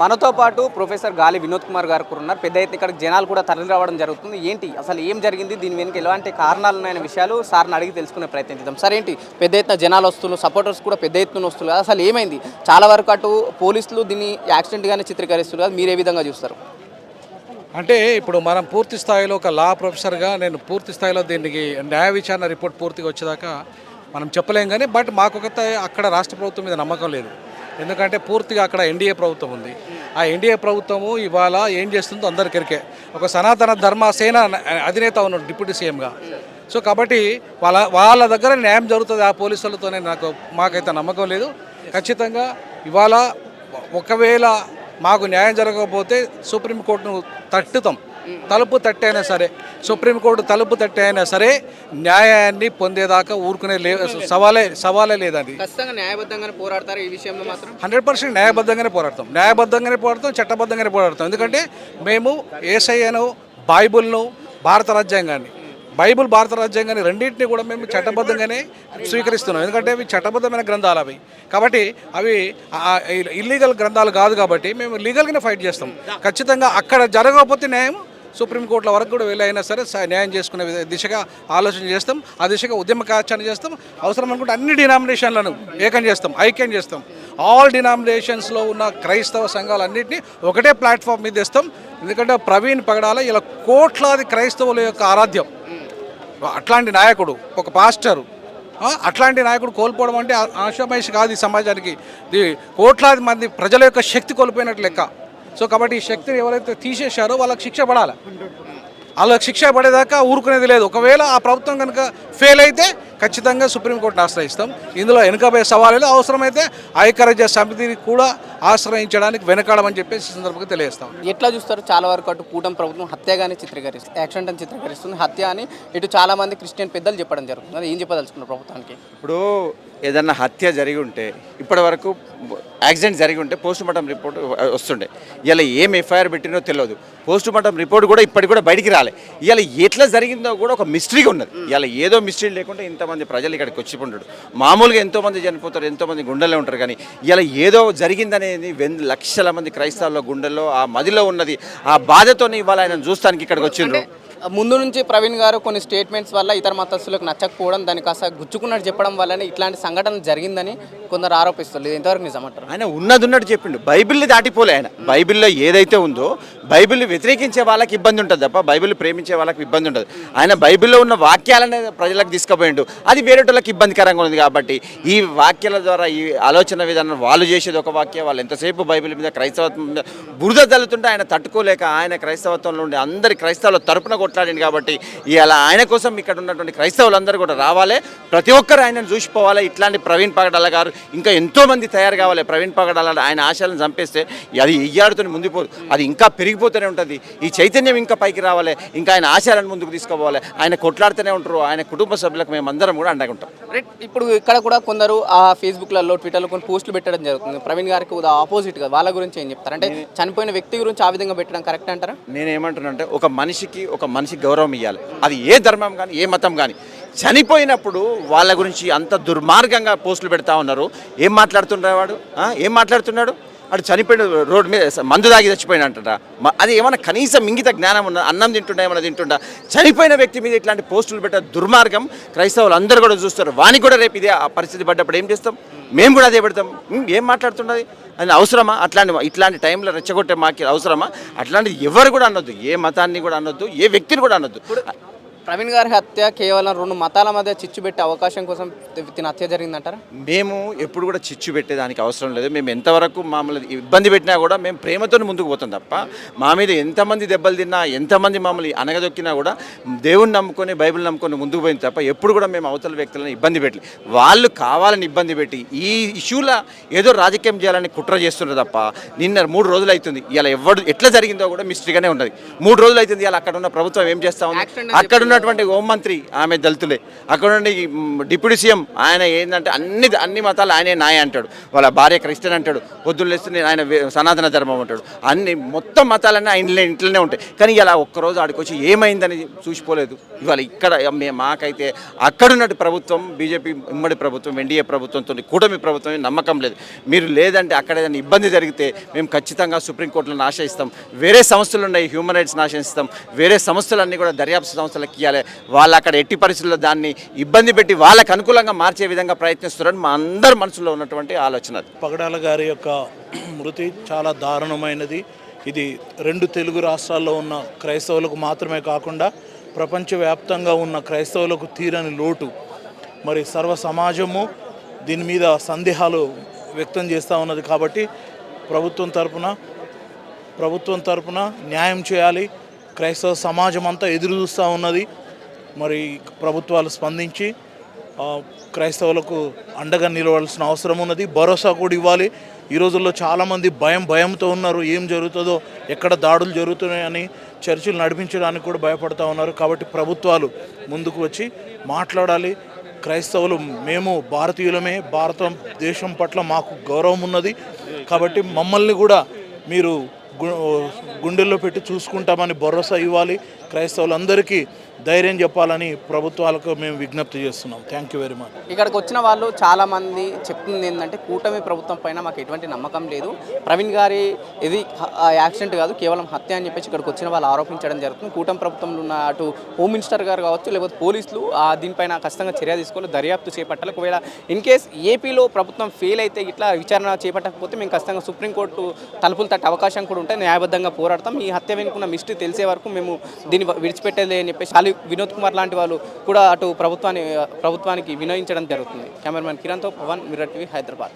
మనతో పాటు ప్రొఫెసర్ గాలి వినోద్ కుమార్ గారు కూడా ఉన్నారు. పెద్ద ఎత్తున ఇక్కడ జనాలు కూడా తరలి రావడం జరుగుతుంది. ఏంటి? అసలు ఏం జరిగింది? దీని వెనుక ఎలాంటి కారణాలు ఉన్నాయనే విషయాలు సార్ని అడిగి తెలుసుకునే ప్రయత్నం చేద్దాం. సార్ ఏంటి? పెద్ద ఎత్తున జనాలు వస్తున్నారు. సపోర్టర్స్ కూడా పెద్ద ఎత్తున వస్తున్నారు కదా. అసలు ఏమైంది? చాలా వరకు అటు పోలీసులు దీన్ని యాక్సిడెంట్గానే చిత్రీకరిస్తున్నారు కదా. మీరు ఏ విధంగా చూస్తారు? అంటే ఇప్పుడు మనం పూర్తి స్థాయిలో ఒక లా ప్రొఫెసర్గా నేను పూర్తి స్థాయిలో దీనికి న్యాయ విచారణ రిపోర్ట్ పూర్తిగా వచ్చేదాకా మనం చెప్పలేం కానీ బట్ మాకు అక్కడ రాష్ట్ర ప్రభుత్వం మీద నమ్మకం లేదు. ఎందుకంటే పూర్తిగా అక్కడ ఎన్డీఏ ప్రభుత్వం ఉంది. ఆ ఎన్డీఏ ప్రభుత్వము ఇవాళ ఏం చేస్తుందో అందరికరికే ఒక సనాతన ధర్మసేన అధినేత ఉన్నాడు డిప్యూటీ సీఎంగా. సో కాబట్టి వాళ్ళ వాళ్ళ దగ్గర న్యాయం జరుగుతుంది ఆ పోలీసులతోనే నాకు మాకైతే నమ్మకం లేదు. ఖచ్చితంగా ఇవాళ ఒకవేళ మాకు న్యాయం జరగకపోతే సుప్రీంకోర్టును తట్టుతాం. తలుపు తట్టి అయినా సరే సుప్రీంకోర్టు తలుపు తట్టి అయినా సరే న్యాయాన్ని పొందేదాకా ఊరుకునే లే సవాలే సవాలే లేదండి. ఖచ్చితంగా న్యాయబద్ధంగానే పోరాడతారు ఈ విషయంలో మాత్రం? హండ్రెడ్ పర్సెంట్ న్యాయబద్ధంగానే పోరాడతాం. న్యాయబద్ధంగానే పోరాడతాం చట్టబద్ధంగానే పోరాడతాం. ఎందుకంటే మేము ఏసఐను బైబుల్ను భారత రాజ్యాంగాన్ని బైబుల్ భారత రాజ్యాంగాన్ని రెండింటిని కూడా మేము చట్టబద్ధంగానే స్వీకరిస్తున్నాం. ఎందుకంటే అవి చట్టబద్ధమైన గ్రంథాలు అవి. కాబట్టి అవి ఇల్లీగల్ గ్రంథాలు కాదు కాబట్టి మేము లీగల్గానే ఫైట్ చేస్తాం. ఖచ్చితంగా అక్కడ జరగకపోతే న్యాయం సుప్రీంకోర్టుల వరకు కూడా వెళ్ళైనా సరే న్యాయం చేసుకునే దిశగా ఆలోచన చేస్తాం. ఆ దిశగా ఉద్యమ కార్యాచరణ చేస్తాం. అవసరం అనుకుంటే అన్ని డినామినేషన్లను ఏకం చేస్తాం ఐక్యం చేస్తాం. ఆల్ డినామినేషన్స్లో ఉన్న క్రైస్తవ సంఘాలన్నింటినీ ఒకటే ప్లాట్ఫామ్ మీద ఇస్తాం ఎందుకంటే ప్రవీణ్ పగడాల ఇలా కోట్లాది క్రైస్తవుల యొక్క ఆరాధ్యం. అట్లాంటి నాయకుడు ఒక పాస్టరు అట్లాంటి నాయకుడు కోల్పోవడం అంటే ఆశామహేష్ కాదు ఈ సమాజానికి. ఇది కోట్లాది మంది ప్రజల యొక్క శక్తి కోల్పోయినట్లు లెక్క. సో కాబట్టి ఈ శక్తిని ఎవరైతే తీసేశారో వాళ్ళకి శిక్ష పడాలి. వాళ్ళకి శిక్ష పడేదాకా ఊరుకునేది లేదు. ఒకవేళ ఆ ప్రభుత్వం కనుక ఫెయిల్ అయితే ఖచ్చితంగా సుప్రీంకోర్టును ఆశ్రయిస్తాం. ఇందులో వెనుకబోయే సవాళ్ళు అవసరమైతే ఐక్యరాజ్య సమితిని కూడా ఆశ్రయించడానికి వెనకాడమని చెప్పేసి ఈ సందర్భంగా తెలియజేస్తాం. ఎట్లా చూస్తారు? చాలా వరకు అటు కూటమి ప్రభుత్వం హత్యగానే చిత్రీకరిస్తుంది. యాక్సిడెంట్ అని చిత్రీకరిస్తుంది. హత్య అని ఇటు చాలా మంది క్రిస్టియన్ పెద్దలు చెప్పడం జరుగుతుంది. ఏం చెప్పదలుచుకున్నారు ప్రభుత్వానికి? ఇప్పుడు ఏదన్నా హత్య జరిగి ఉంటే ఇప్పటి వరకు యాక్సిడెంట్ జరిగి ఉంటే పోస్ట్ మార్టం రిపోర్ట్ వస్తుండే. ఇలా ఏం ఎఫ్ఐఆర్ పెట్టినో తెలియదు. పోస్ట్ మార్టం రిపోర్ట్ కూడా ఇప్పటికి కూడా బయటికి రాలే. ఇలా ఎట్లా జరిగిందో కూడా ఒక మిస్టరీగా ఉన్నది. ఇలా ఏదో మిస్టరీ లేకుండా మంది ప్రజలు ఇక్కడికి వచ్చి ఉండడు మామూలుగా ఎంతోమంది చనిపోతారు ఎంతోమంది గుండెల్లో ఉంటారు కానీ ఇలా ఏదో జరిగిందనేది వెంది లక్షల మంది క్రైస్తవుల గుండెల్లో ఆ మదిలో ఉన్నది ఆ బాధతోనే ఇవాళ ఆయన చూస్తానికి ఇక్కడికి వచ్చిండ్రు. ముందు నుంచి ప్రవీణ్ గారు కొన్ని స్టేట్మెంట్స్ వల్ల ఇతర మతస్థులకు నచ్చకపోవడం దాన్ని కాస్త గుచ్చుకున్నట్టు చెప్పడం వల్లనే ఇట్లాంటి సంఘటన జరిగిందని కొందరు ఆరోపిస్తారు ఇది ఎంతవరకు నిజమంటారు ఆయన ఉన్నది ఉన్నట్టు చెప్పిండు. బైబిల్ని దాటిపోలే ఆయన. బైబిల్లో ఏదైతే ఉందో బైబిల్ని వ్యతిరేకించే వాళ్ళకి ఇబ్బంది ఉంటుంది తప్ప బైబిల్ ప్రేమించే వాళ్ళకి ఇబ్బంది ఉండదు ఆయన బైబిల్లో ఉన్న వాక్యాలనే ప్రజలకు తీసుకుపోయిండు. అది వేరేటోళ్ళకి ఇబ్బందికరంగా ఉంది కాబట్టి ఈ వాక్యాల ద్వారా ఈ ఆలోచన విధానం వాళ్ళు చేసేది ఒక వాక్యం వాళ్ళు ఎంతసేపు బైబిల్ మీద క్రైస్తవత్వం మీద బురద తల్లుతుంటే ఆయన తట్టుకోలేక ఆయన క్రైస్తవత్వంలో ఉండి అందరి క్రైస్తవుల తరపున కొట్లాడింది కాబట్టి ఇలా ఆయన కోసం ఇక్కడ ఉన్నటువంటి క్రైస్తవులందరూ కూడా రావాలి. ప్రతి ఒక్కరు ఆయనను చూసిపోవాలి. ఇట్లాంటి ప్రవీణ్ పగడాల గారు ఇంకా ఎంతో మంది తయారు కావాలి. ప్రవీణ్ పగడాల ఆయన ఆశలను చంపేస్తే అది ఎయ్యాడుతోని ముందుపోదు అది ఇంకా పెరిగిపోతూనే ఉంటుంది. ఈ చైతన్యం ఇంకా పైకి రావాలి. ఇంకా ఆయన ఆశయాలను ముందుకు తీసుకోవాలి ఆయన కొట్లాడుతూనే ఉంటారు. ఆయన కుటుంబ సభ్యులకు మేమందరం కూడా అండగా ఉంటాం. ఇప్పుడు ఇక్కడ కూడా కొందరు ఆ ఫేస్బుక్లలో ట్విట్టర్లో కొన్ని పోస్టులు పెట్టడం జరుగుతుంది. ప్రవీణ్ గారికి ఆపోజిట్గా వాళ్ళ గురించి ఏం చెప్తారు? అంటే చనిపోయిన వ్యక్తి గురించి ఆ విధంగా పెట్టడం కరెక్ట్ అంటారా? నేనేమంటున్నానంటే ఒక మనిషికి ఒక మనిషికి గౌరవం ఇవ్వాలి అది ఏ ధర్మం కానీ ఏ మతం కానీ చనిపోయినప్పుడు వాళ్ళ గురించి అంత దుర్మార్గంగా పోస్టులు పెడతా ఉన్నారు. ఏం మాట్లాడుతున్నాడు వాడు? ఏం మాట్లాడుతున్నాడు? అటు చనిపోయిన రోడ్డు మీద మందు తాగి చచ్చిపోయినట్టట అది ఏమైనా కనీసం మింగిత జ్ఞానం ఉన్న అన్నం తింటుండే ఏమైనా తింటుండా? చనిపోయిన వ్యక్తి మీద ఇట్లాంటి పోస్టులు పెట్టే దుర్మార్గం క్రైస్తవులు అందరూ కూడా చూస్తారు. వానికి కూడా రేపు ఇదే ఆ పరిస్థితి పడ్డప్పుడు ఏం చేస్తాం? మేము కూడా అదే పెడతాం. ఏం మాట్లాడుతున్నది? అది అవసరమా? అట్లాంటి ఇట్లాంటి టైంలో రెచ్చగొట్టే మాకు అవసరమా? అట్లాంటిది ఎవరు కూడా అనొద్దు. ఏ మతాన్ని కూడా అనొద్దు ఏ వ్యక్తిని కూడా అనొద్దు. ప్రవీణ్ గారి హత్య కేవలం రెండు మతాల మధ్య చిచ్చు పెట్టే అవకాశం కోసం తిన హత్య జరిగిందంటారా? మేము ఎప్పుడు కూడా చిచ్చు పెట్టేదానికి అవసరం లేదు. మేము ఎంతవరకు మమ్మల్ని ఇబ్బంది పెట్టినా కూడా మేము ప్రేమతో ముందుకు పోతాం తప్ప మా మీద ఎంతమంది దెబ్బలు తిన్నా ఎంతమంది మమ్మల్ని అనగదొక్కినా కూడా దేవుని నమ్ముకొని బైబిల్ నమ్ముకొని ముందుకు పోయింది తప్ప ఎప్పుడు కూడా మేము అవతల వ్యక్తులను ఇబ్బంది పెట్టలే. వాళ్ళు కావాలని ఇబ్బంది పెట్టి ఈ ఇష్యూలో ఏదో రాజకీయం చేయాలని కుట్ర చేస్తున్నారు తప్ప నిన్న మూడు రోజులు అవుతుంది ఇలా ఎవడు ఎట్లా జరిగిందో కూడా మిస్టరీగానే ఉన్నది. మూడు రోజులు అవుతుంది ఇలా అక్కడ ఉన్న ప్రభుత్వం ఏం చేస్తా ఉంది? అక్కడ ఉన్న ఉన్నటువంటి హోంమంత్రి ఆమె దళితులే. అక్కడ నుండి డిప్యూటీ సీఎం ఆయన ఏంటంటే అన్ని అన్ని మతాలు ఆయనే నాయ అంటాడు. వాళ్ళ భార్య క్రిస్టియన్ అంటాడు. పొద్దున్న ఆయన సనాతన ధర్మం అంటాడు. అన్ని మొత్తం మతాలన్నీ ఆయన ఇంట్లోనే ఉంటాయి. కానీ ఇలా ఒక్కరోజు ఆడికి వచ్చి ఏమైందని చూసిపోలేదు. ఇవాళ ఇక్కడ మాకైతే అక్కడున్నట్టు ప్రభుత్వం బీజేపీ ఉమ్మడి ప్రభుత్వం ఎన్డీఏ ప్రభుత్వంతో కూటమి ప్రభుత్వం నమ్మకం లేదు. మీరు లేదంటే అక్కడ ఏదైనా ఇబ్బంది జరిగితే మేము ఖచ్చితంగా సుప్రీంకోర్టులను ఆశ్రయిస్తాం. వేరే సంస్థలు ఉన్నాయి హ్యూమన్ రైట్స్ ఆశ్రయిస్తాం. వేరే సంస్థలన్నీ కూడా దర్యాప్తు సంస్థలకి ఇవ్వాలి వాళ్ళు అక్కడ ఎట్టి పరిస్థితుల్లో దాన్ని ఇబ్బంది పెట్టి వాళ్ళకు అనుకూలంగా మార్చే విధంగా ప్రయత్నిస్తున్నారని మా అందరి మనసులో ఉన్నటువంటి ఆలోచన పగడాల గారి యొక్క మృతి చాలా దారుణమైనది. ఇది రెండు తెలుగు రాష్ట్రాల్లో ఉన్న క్రైస్తవులకు మాత్రమే కాకుండా ప్రపంచవ్యాప్తంగా ఉన్న క్రైస్తవులకు తీరని లోటు. మరి సర్వ సమాజము దీని మీద సందేహాలు వ్యక్తం చేస్తూ ఉన్నది కాబట్టి ప్రభుత్వం తరపున ప్రభుత్వం తరపున న్యాయం చేయాలి. క్రైస్తవ సమాజం అంతా ఎదురు చూస్తూ ఉన్నది. మరి ప్రభుత్వాలు స్పందించి క్రైస్తవులకు అండగా నిలవాల్సిన అవసరం ఉన్నది. భరోసా కూడా ఇవ్వాలి. ఈ రోజుల్లో చాలామంది భయం భయంతో ఉన్నారు. ఏం జరుగుతుందో ఎక్కడ దాడులు జరుగుతున్నాయని చర్చలు నడిపించడానికి కూడా భయపడతా ఉన్నారు. కాబట్టి ప్రభుత్వాలు ముందుకు వచ్చి మాట్లాడాలి. క్రైస్తవులు మేము భారతీయులమే. భారత దేశం పట్ల మాకు గౌరవం ఉన్నది. కాబట్టి మమ్మల్ని కూడా మీరు గుండెల్లో పెట్టి చూసుకుంటామని భరోసా ఇవ్వాలి. క్రైస్తవులందరికీ ధైర్యం చెప్పాలని ప్రభుత్వాలకు మేము విజ్ఞప్తి చేస్తున్నాం. థ్యాంక్ యూ వెరీ మచ్ ఇక్కడికి వచ్చిన వాళ్ళు చాలా మంది చెప్తుంది ఏంటంటే కూటమి ప్రభుత్వం పైన మాకు ఎటువంటి నమ్మకం లేదు. ప్రవీణ్ గారి ఇది ఆ యాక్సిడెంట్ కాదు కేవలం హత్య అని చెప్పేసి ఇక్కడికి వచ్చిన వాళ్ళు ఆరోపించడం జరుగుతుంది. కూటమి ప్రభుత్వంలో ఉన్న అటు హోమ్ మినిస్టర్ గారు కావచ్చు లేకపోతే పోలీసులు ఆ దీనిపైన ఖచ్చితంగా చర్య తీసుకొని దర్యాప్తు చేపట్టాలి. ఒకవేళ ఇన్ కేస్ ఏపీలో ప్రభుత్వం ఫెయిల్ అయితే ఇట్లా విచారణ చేపట్టకపోతే మేము ఖచ్చితంగా సుప్రీంకోర్టు తలుపులు తట్టే అవకాశం కూడా ఉంటే న్యాయబద్ధంగా పోరాడతాం. ఈ హత్య వెనుకున్న మిస్టరీ తెలిసే వరకు మేము దీన్ని విడిచిపెట్టేది అని చెప్పేసి ఖాళీ వినోద్ కుమార్ లాంటి వాళ్ళు కూడా అటు ప్రభుత్వాన్ని ప్రభుత్వానికి వినియోగించడం జరుగుతుంది. కెమెరామెన్ కిరణ్తో పవన్ మిర్రర్ టీవీ హైదరాబాద్.